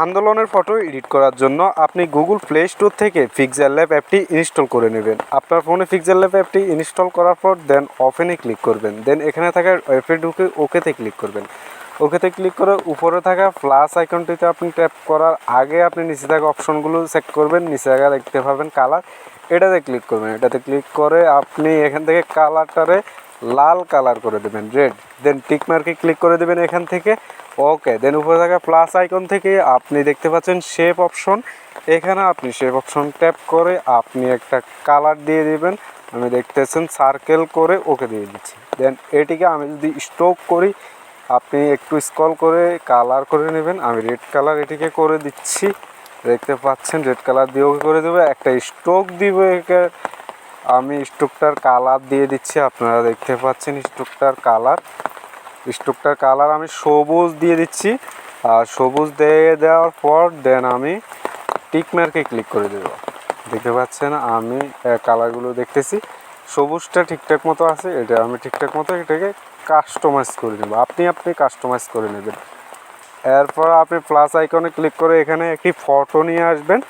আন্দোলনের photo edit করার জন্য আপনি গুগল প্লে স্টোর থেকে পিক্সেল ল্যাব অ্যাপটি ইনস্টল করে নেবেন। আপনার ফোনে পিক্সেল ল্যাব অ্যাপটি ইনস্টল করার পর দেন ওপেনে ক্লিক করবেন। দেন এখানে থাকা অ্যাপে ঢুকে ওকেতে ক্লিক করবেন। ওকেতে ক্লিক করে উপরে থাকা প্লাস আইকনটিতে আপনি ট্যাপ করার আগে আপনি নিচে থাকা অপশনগুলো চেক করবেন। নিচে থাকা দেখতে পাবেন কালার এটাতে ক্লিক করবেন। এটাতে ক্লিক করে আপনি এখান থেকে কালারটারে লাল কালার করে দেবেন রেড দেন টিক মার্কে ক্লিক করে দেবেন এখান থেকে। ওকে দেন উপরে থাকা প্লাস আইকন থেকে আপনি দেখতে পাচ্ছেন শেপ অপশন এখানে আপনি শেপ অপশন ট্যাপ করে আপনি একটা কালার দিয়ে দিবেন। আমি দেখতেছেন সার্কেল করে ওকে দিয়ে দিচ্ছি। দেন এটিকে আমি যদি স্ট্রোক করি, আপনি একটু স্কল করে কালার করে নেবেন। আমি রেড কালার এটিকে করে দিচ্ছি। দেখতে পাচ্ছেন রেড কালার দিয়ে ওকে করে দেবে। একটা স্ট্রোক দিব একে আমি স্ট্রোকটার কালার দিয়ে দিচ্ছি, আপনারা দেখতে পাচ্ছেন স্ট্রোকটার কালার। স্ট্রোকটার কালার আমি সবুজ দিয়ে দিচ্ছি, আর সবুজ দিয়ে দেওয়ার পর দেন আমি টিক মার্কে ক্লিক করে দেব। দেখতে পাচ্ছেন, আমি কালারগুলো দেখতেছি। সবুজটা ঠিকঠাক মতো আছে, এটা আমি ঠিকঠাক মতো এটাকে কাস্টমাইজ করে নেব। আপনি আপনি কাস্টমাইজ করে নেবেন। এরপর আপনি প্লাস আইকনে ক্লিক করে এখানে একটি ফটো নিয়ে আসবেন।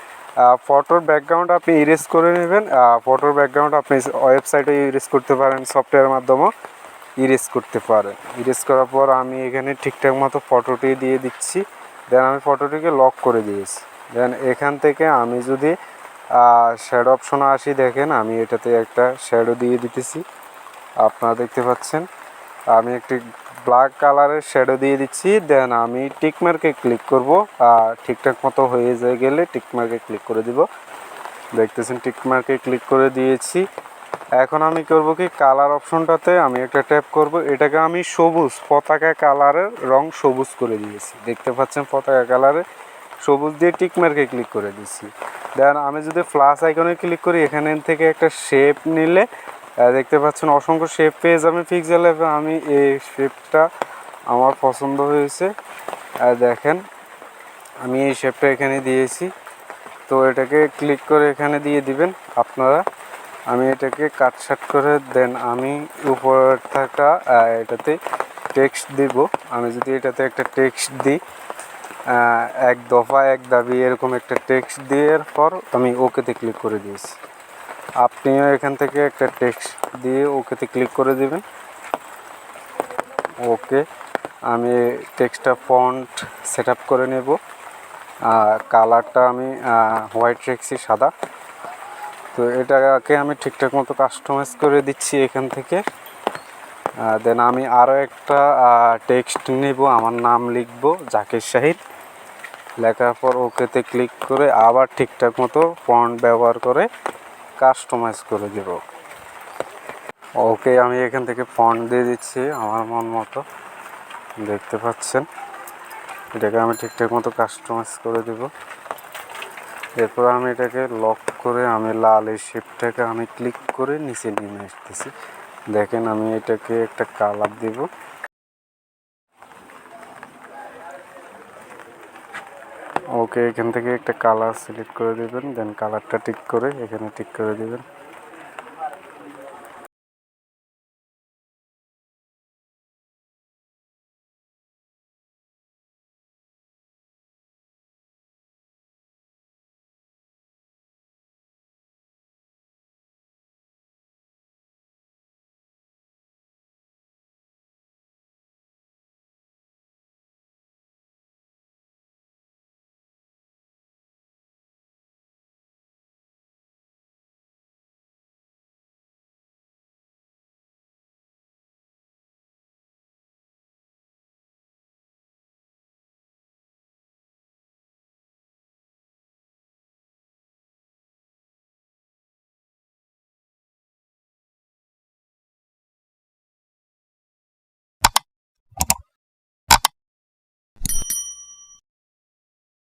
ফটোর ব্যাকগ্রাউন্ড আপনি ইরেজ করে নেবেন ফটোর ব্যাকগ্রাউন্ড আপনি ওয়েবসাইটে ইরেজ করতে পারেন সফটওয়্যারের মাধ্যমে ইরেজ করতে পারেন। ইরেজ করার পর আমি এখানে ঠিকঠাক মতো ফটোটি দিয়ে দিচ্ছি। দেন আমি ফটোটিকে লক করে দিয়েছি। দেন এখান থেকে আমি যদি শ্যাড অপশনে আসি, দেখেন আমি এটাতে একটা শ্যাডো দিয়ে দিতেছি। আপনারা দেখতে পাচ্ছেন, আমি একটি ব্ল্যাক কালারের শ্যাডো দিয়ে দিচ্ছি দেন আমি টিকমার্কে ক্লিক করব, আর ঠিকঠাক মতো হয়ে যায় গেলে টিকমার্কে ক্লিক করে দিব। দেখতেছেন টিকমার্কে ক্লিক করে দিয়েছি। এখন আমি করব কি কালার অপশনটাতে আমি একটা ট্যাপ করব, এটাকে আমি সবুজ, পতাকা কালারের রং সবুজ করে দিয়েছি। দেখতে পাচ্ছেন, পতাকা কালারে সবুজ দিয়ে টিকমার্কে ক্লিক করে দিয়েছি। দেন আমি যদি প্লাস আইকনে ক্লিক করি, এখানে থেকে একটা শেপ নিলে দেখতে পাচ্ছেন অসংখ্য শেপ পেয়ে যাবেন পিক্সেল অ্যাপে আমি এই শেপটা আমার পছন্দ হয়েছে। দেখেন, আমি এই শেপটা এখানে দিয়েছি। তো এটাকে ক্লিক করে এখানে দিয়ে দিবেন আপনারা। আমি এটাকে কাটসাট করে দেন। আমি উপর থাকা এটাতে টেক্সট দিব। আমি যদি এটাতে একটা টেক্সট দিই এক দফা, এক দাবি, এরকম একটা টেক্সট দেওয়ার পর আমি ওকেতে ক্লিক করে দিয়েছি। আপনিও এখান থেকে একটা টেক্সট দিয়ে ওকেতে ক্লিক করে দেবেন। ওকে, আমি টেক্সটটা ফন্ট সেট করে নেব। কালারটা আমি হোয়াইট রেখেছি, সাদা। তো এটাকে আমি ঠিকঠাক মতো কাস্টমাইজ করে দিচ্ছি এখান থেকে। দেন আমি আরও একটা টেক্সট নেব, আমার নাম লিখব, জাকির শাহিদ লেখার পর ওকেতে ক্লিক করে আবার ঠিকঠাক মতো ফন্ট ব্যবহার করে কাস্টমাইজ করে দেব। ওকে, আমি এখান থেকে ফন্ট দিয়ে দিচ্ছি আমার মন মতো। দেখতে পাচ্ছেন? এটাকে আমি ঠিকঠাক মতো কাস্টমাইজ করে দেব। এরপর আমি এটাকে লক করে আমি লাল এই শেপটাকে আমি ক্লিক করে নিচে নিয়ে আসতেছি। দেখেন, আমি এটাকে একটা কালার দেব। ওকে এখান থেকে একটা কালার সিলেক্ট করে দেবেন দেন কালারটা টিক করে এখানে টিক করে দেবেন।